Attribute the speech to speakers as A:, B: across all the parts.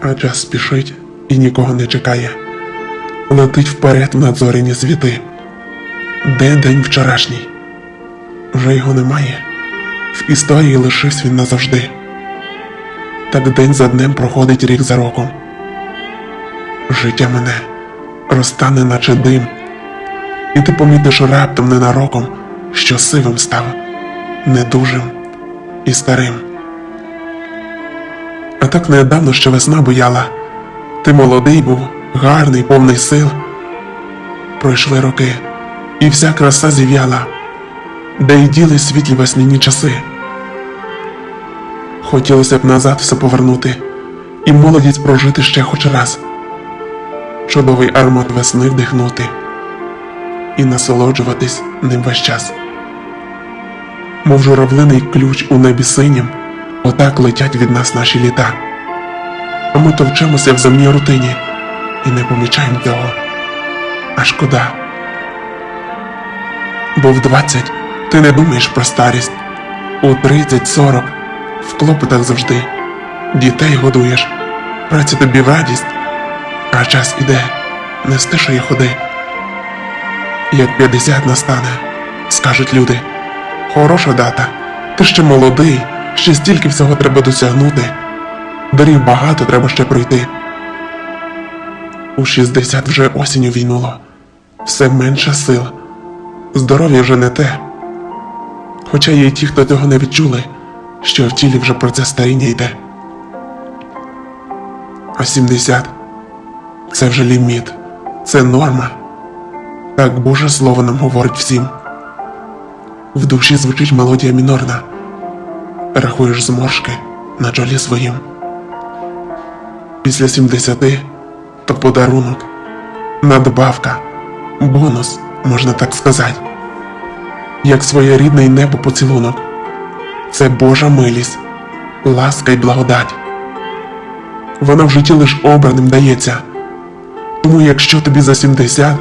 A: А час спішить і нікого не чекає. Летить вперед в надзорені світи. Де день вчорашній? Вже його немає. В історії лишився він назавжди. Так день за днем проходить рік за роком. Життя мене розтане, наче дим, і ти помітиш раптом ненароком, що сивим став, недужим і старим. А так недавно ще весна буяла. Ти молодий був, гарний, повний сил. Пройшли роки, і вся краса зів'яла, де й діли світлі весняні часи. Хотілося б назад все повернути і молодість прожити ще хоч раз. Чудовий аромат весни вдихнути і насолоджуватись ним весь час. Мов журавлиний ключ у небі синім, отак летять від нас наші літа. А ми товчемося в земній рутині і не помічаємо цього. А шкода. Бо в двадцять ти не думаєш про старість, у тридцять сорок в клопотах завжди дітей годуєш, праця тобі в радість, а час іде, не стишає ходи. Як п'ятдесят настане, скажуть люди, хороша дата, ти ще молодий, ще стільки всього треба досягнути. Доріг багато треба ще пройти. У 60 вже осінню війнуло, все менше сил, здоров'я вже не те. Хоча є й ті, хто цього не відчули, що в тілі вже процес старіння йде. А 70 це вже ліміт, це норма. Так Боже Слово нам говорить всім. В душі звучить мелодія мінорна. Рахуєш зморшки на чолі своїм. Після 70 то подарунок, надбавка, бонус, можна так сказати, як своєрідний небо поцілунок. Це Божа милість, ласка й благодать. Вона в житті лиш обраним дається. Тому якщо тобі за 70,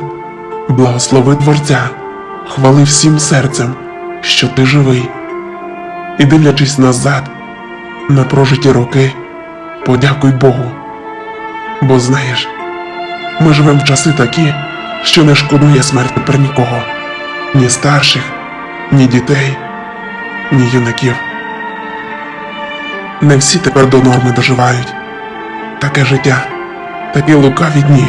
A: благослови Творця, хвали всім серцем, що ти живий, і дивлячись назад на прожиті роки, подякуй Богу. Бо знаєш, ми живемо в часи такі, що не шкодує смерти про нікого, ні старших, ні дітей, ні юнаків. Не всі тепер до норми доживають. Таке життя, такі лукаві дні.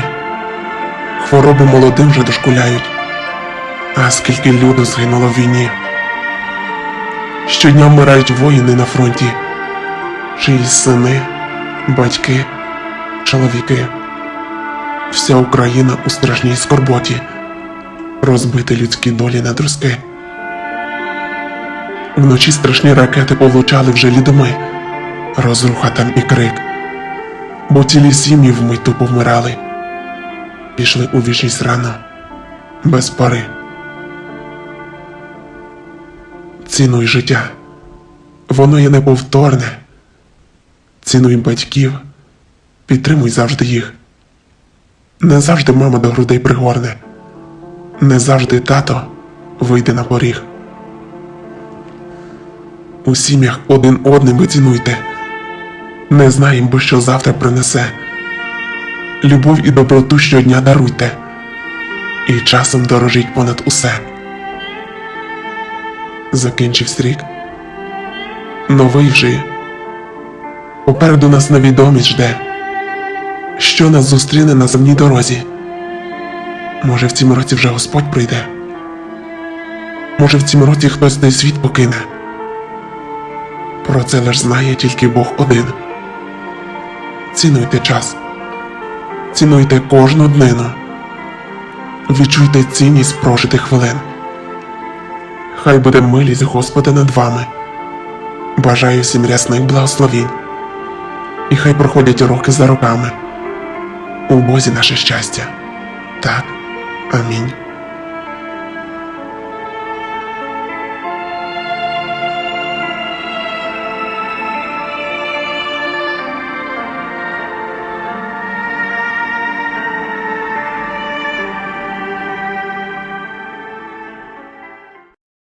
A: Хвороби молодим вже дошкуляють. А скільки людей згинуло в війні. Щодня вмирають воїни на фронті, чиїсь сини, батьки, чоловіки. Вся Україна у страшній скорботі, розбиті людські долі на друзки. Вночі страшні ракети повлучали вже лідоми, розруха там і крик, бо цілі сім'ї вмить тупо вмирали, пішли у вічність рано, без пари. Цінуй життя, воно є неповторне. Цінуй батьків, підтримуй завжди їх. Не завжди мама до грудей пригорне, не завжди тато вийде на поріг. У сім'ях один одним ви цінуйте, не знаємо, бо що завтра принесе. Любов і доброту щодня даруйте, і часом дорожіть понад усе. Закінчився рік. Новий вже. Попереду нас невідомість жде. Що нас зустріне на земній дорозі? Може, в цім році вже Господь прийде? Може, в цім році хтось цей світ покине? Про це лиш знає тільки Бог один. Цінуйте час, цінуйте кожну днину, відчуйте цінність прожитих хвилин. Хай буде милість Господа над вами. Бажаю всім рясних благословінь. І хай проходять роки за роками. У Бозі наше щастя. Так. Амінь.